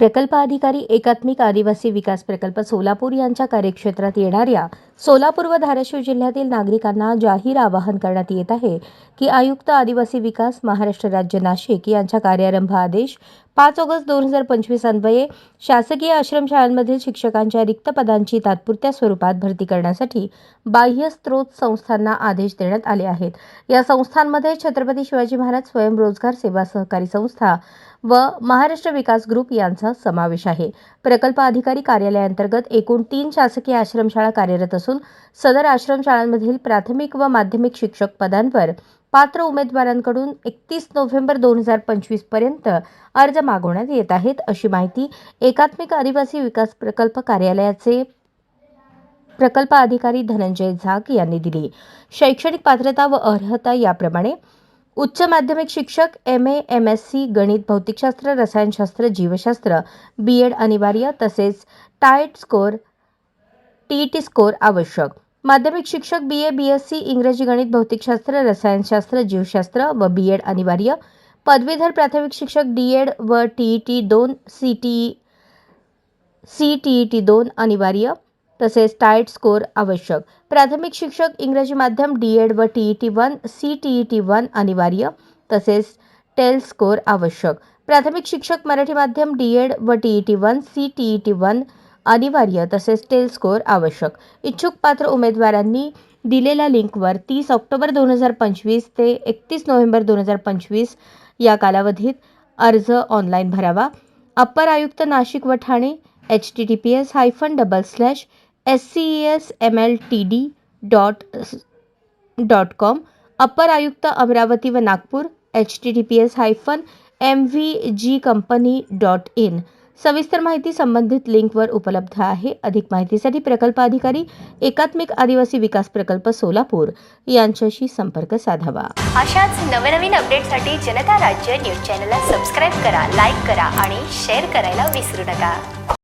प्रकल्प अधिकारी एकात्मिक आदिवासी विकास प्रकल्प सोलापूर यांच्या कार्यक्षेत्रात येणाऱ्या सोलापूर व धाराशिव जिल्ह्यातील नागरिकांना जाहीर आवाहन करण्यात येत आहे की आयुक्त आदिवासी विकास महाराष्ट्र राज्य नाशिक यांच्या कार्यारंभ आदेश पाच ऑगस्ट दोन हजार पंचवीस अन्वये शासकीय आश्रमशाळांमधील शिक्षकांच्या रिक्त पदांची तात्पुरत्या स्वरूपात भरती करण्यासाठी बाह्य स्त्रोत संस्थांना आदेश देण्यात आले आहेत. या संस्थांमध्ये छत्रपती शिवाजी महाराज स्वयंरोजगार सेवा सहकारी संस्था व महाराष्ट्र विकास ग्रुप यांचा समावेश आहे. प्रकल्प अधिकारी कार्यालयाअंतर्गत एकूण तीन शासकीय आश्रमशाळा कार्यरत असून सदर आश्रमशाळांमधील प्राथमिक व माध्यमिक शिक्षक पदांवर पात्र उमेदवारांकडून एकतीस नोव्हेंबर दोन हजार पंचवीसपर्यंत अर्ज मागवण्यात येत आहेत अशी माहिती एकात्मिक आदिवासी विकास प्रकल्प कार्यालयाचे प्रकल्प अधिकारी धनंजय झाक यांनी दिली. शैक्षणिक पात्रता व अर्हता याप्रमाणे उच्च माध्यमिक शिक्षक M A M S C गणित भौतिकशास्त्र रसायनशास्त्र जीवशास्त्र बी एड अनिवार्य तसेच TAIT score T T score आवश्यक. माध्यमिक शिक्षक बी ए बी एस सी इंग्रजी गणित भौतिकशास्त्र रसायनशास्त्र जीवशास्त्र व बी एड अनिवार्य. पदवीधर प्राथमिक शिक्षक डी एड व टी ई टी दोन C T C T E T दोन अनिवार्य. तसेच टायट स्कोर आवश्यक. प्राथमिक शिक्षक इंग्रजी माध्यम डी एड व T E T one C T E T one अनिवार्य. तसेच टेल स्कोर आवश्यक. प्राथमिक शिक्षक मराठी माध्यम डी एड व T E T one C T E T one अनिवार्य तसेच टेल स्कोअर आवश्यक. इच्छुक पात्र उमेदवारांनी दिलेल्या लिंकवर तीस ऑक्टोबर दोन हजार पंचवीस ते एकतीस नोव्हेंबर दोन हजार पंचवीस या कालावधीत अर्ज ऑनलाईन भरावा. अप्पर आयुक्त नाशिक व Thane H T T P S hyphen double slash S C E S M L T D dot dot com upper आयुक्त अमरावती व Nagpur H T T P S hyphen M V G company dot in. सविस्तर माहिती संबंधित लिंकवर उपलब्ध आहे. अधिक माहितीसाठी प्रकल्प अधिकारी एकात्मिक आदिवासी विकास प्रकल्प सोलापूर. यांच्याशी संपर्क साधावा. अशाच नवनवीन अपडेटसाठी जनता राज्य न्यूज चॅनलला सबस्क्राईब करा लाईक करा आणि शेअर करायला विसरू नका.